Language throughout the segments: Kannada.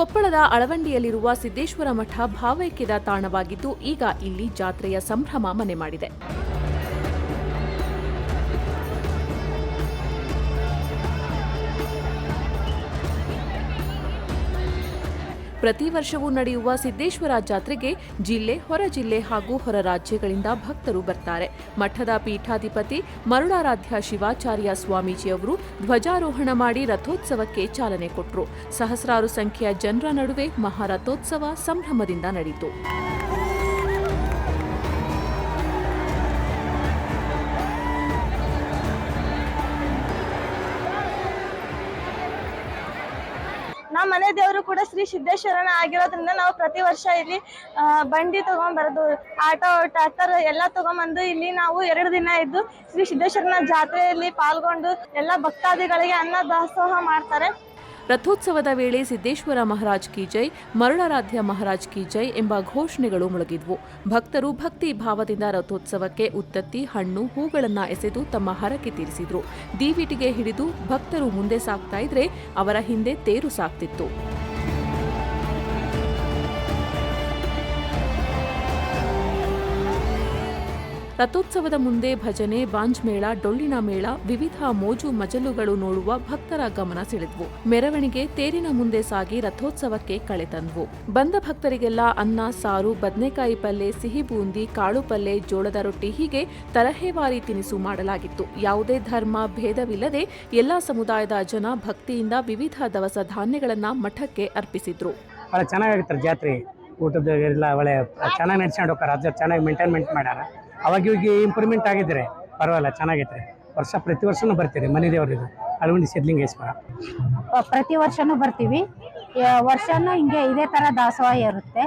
ಕೊಪ್ಪಳದ ಅಳವಂಡಿಯಲ್ಲಿರುವ ಸಿದ್ದೇಶ್ವರ ಮಠ ಭಾವೈಕ್ಯದ ತಾಣವಾಗಿದ್ದು ಈಗ ಇಲ್ಲಿ ಜಾತ್ರೆಯ ಸಂಭ್ರಮ ಮನೆ ಮಾಡಿದೆ. ಪ್ರತಿ ವರ್ಷವೂ ನಡೆಯುವ ಸಿದ್ದೇಶ್ವರ ಜಾತ್ರೆಗೆ ಜಿಲ್ಲೆ, ಹೊರ ಜಿಲ್ಲೆ ಹಾಗೂ ಹೊರ ರಾಜ್ಯಗಳಿಂದ ಭಕ್ತರು ಬರ್ತಾರೆ. ಮಠದ ಪೀಠಾಧಿಪತಿ ಮರುಳಾರಾಧ್ಯ ಶಿವಾಚಾರ್ಯ ಸ್ವಾಮೀಜಿಯವರು ಧ್ವಜಾರೋಹಣ ಮಾಡಿ ರಥೋತ್ಸವಕ್ಕೆ ಚಾಲನೆ ಕೊಟ್ಟರು ಸಹಸ್ರಾರು ಸಂಖ್ಯೆಯ ಜನರ ನಡುವೆ ಮಹಾರಥೋತ್ಸವ ಸಂಭ್ರಮದಿಂದ ನಡೆಯಿತು. ನಮ್ಮ ಮನೆ ದೇವರು ಕೂಡ ಶ್ರೀ ಸಿದ್ದೇಶ್ವರನ ಆಗಿರೋದ್ರಿಂದ ನಾವು ಪ್ರತಿ ವರ್ಷ ಇಲ್ಲಿ ಬಂಡಿ ತಗೊಂಡ್ಬರೋದು ಆಟೋ, ಟ್ರ್ಯಾಕ್ಟರ್ ಎಲ್ಲ ತಗೊಂಬಂದು ಇಲ್ಲಿ ನಾವು ಎರಡು ದಿನ ಇದ್ದು ಶ್ರೀ ಸಿದ್ದೇಶ್ವರನ ಜಾತ್ರೆಯಲ್ಲಿ ಪಾಲ್ಗೊಂಡು ಎಲ್ಲ ಭಕ್ತಾದಿಗಳಿಗೆ ಅನ್ನ ದಾಸೋಹ ಮಾಡ್ತಾರೆ. ರಥೋತ್ಸವದ ವೇಳೆ ಸಿದ್ದೇಶ್ವರ ಮಹಾರಾಜ್ ಕಿ ಜೈ ಮರುಳಾರಾಧ್ಯ ಮಹಾರಾಜ್ ಕಿ ಜೈ ಎಂಬ ಘೋಷಣೆಗಳು ಮೊಳಗಿದ್ವು. ಭಕ್ತರು ಭಕ್ತಿ ಭಾವದಿಂದ ರಥೋತ್ಸವಕ್ಕೆ ಉತ್ತತ್ತಿ, ಹಣ್ಣು, ಹೂಗಳನ್ನು ಎಸೆದು ತಮ್ಮ ಹರಕೆ ತೀರಿಸಿದ್ರು. ದೀವಿಟಿಗೆ ಹಿಡಿದು ಭಕ್ತರು ಮುಂದೆ ಸಾಗ್ತಾ ಇದ್ರೆ ಅವರ ಹಿಂದೆ ತೇರು ಸಾಗ್ತಿತ್ತು. ರಥೋತ್ಸವದ ಮುಂದೆ ಭಜನೆ ಬಾಂಜ್ ಮೇಳ ಡೊಳ್ಳಿನ ಮೇಳ, ವಿವಿಧ ಮೋಜು ಮಜಲುಗಳು ನೋಡುವ ಭಕ್ತರ ಗಮನ ಸೆಳೆದ್ವು. ಮೆರವಣಿಗೆ ತೇರಿನ ಮುಂದೆ ಸಾಗಿ ರಥೋತ್ಸವಕ್ಕೆ ಕಳೆ ತಂದ್ವು. ಬಂದ ಭಕ್ತರಿಗೆಲ್ಲ ಅನ್ನ, ಸಾರು, ಬದನೆಕಾಯಿ ಪಲ್ಲೆ, ಸಿಹಿ ಬೂಂದಿ, ಕಾಳು ಪಲ್ಲೆ, ಜೋಳದ ರೊಟ್ಟಿ ಹೀಗೆ ತರಹೇವಾರಿ ತಿನಿಸು ಮಾಡಲಾಗಿತ್ತು. ಯಾವುದೇ ಧರ್ಮ, ಭೇದವಿಲ್ಲದೆ ಎಲ್ಲಾ ಸಮುದಾಯದ ಜನ ಭಕ್ತಿಯಿಂದ ವಿವಿಧ ದವಸ ಧಾನ್ಯಗಳನ್ನ ಮಠಕ್ಕೆ ಅರ್ಪಿಸಿದ್ರು. ಚೆನ್ನಾಗಿರ್ತಾರೆ ಜಾತ್ರೆ. ಊಟದ ಎಲ್ಲ ಒಳ್ಳೆ, ಚೆನ್ನಾಗಿ ನಡೆಸ್ಕೊಂಡು ಹೋಗ್ತಾರೆ. ಚೆನ್ನಾಗಿ ಮೇಂಟೈನ್ಮೆಂಟ್ ಮಾಡ್ಯಾರ. ಅವಾಗ ಇವಾಗ ಇಂಪ್ರೂವ್ಮೆಂಟ್ ಆಗಿದ್ರೆ ಪರವಾಗಿಲ್ಲ ಚೆನ್ನಾಗೈತ್ರಿ ವರ್ಷ ಪ್ರತಿ ವರ್ಷನೂ ಬರ್ತೀರಿ ಮನೆ ದೇವ್ರಿಗೆ ಅಳವಂಡಿ ಸಿದ್ಲಿಂಗೇಶ್ವರ. ಪ್ರತಿ ವರ್ಷನೂ ಬರ್ತೀವಿ. ವರ್ಷನೂ ಹಿಂಗೆ ಇದೇ ಥರ ದಾಸವಾಹಿ ಇರುತ್ತೆ.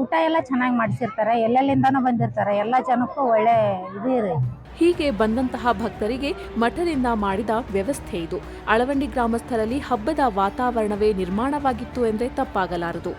ಊಟ ಎಲ್ಲ ಚೆನ್ನಾಗಿ ಮಾಡಿಸಿರ್ತಾರೆ ಎಲ್ಲೆಲ್ಲಿಂದನೂ ಬಂದಿರ್ತಾರೆ ಎಲ್ಲ ಜನಕ್ಕೂ ಒಳ್ಳೆ ಇದು ಇದೆ ಹೀಗೆ ಬಂದಂತಹ ಭಕ್ತರಿಗೆ ಮಠದಿಂದ ಮಾಡಿದ ವ್ಯವಸ್ಥೆ ಇದು. ಅಳವಂಡಿ ಗ್ರಾಮಸ್ಥರಲ್ಲಿ ಹಬ್ಬದ ವಾತಾವರಣವೇ ನಿರ್ಮಾಣವಾಗಿತ್ತು ಎಂದರೆ ತಪ್ಪಾಗಲಾರದು.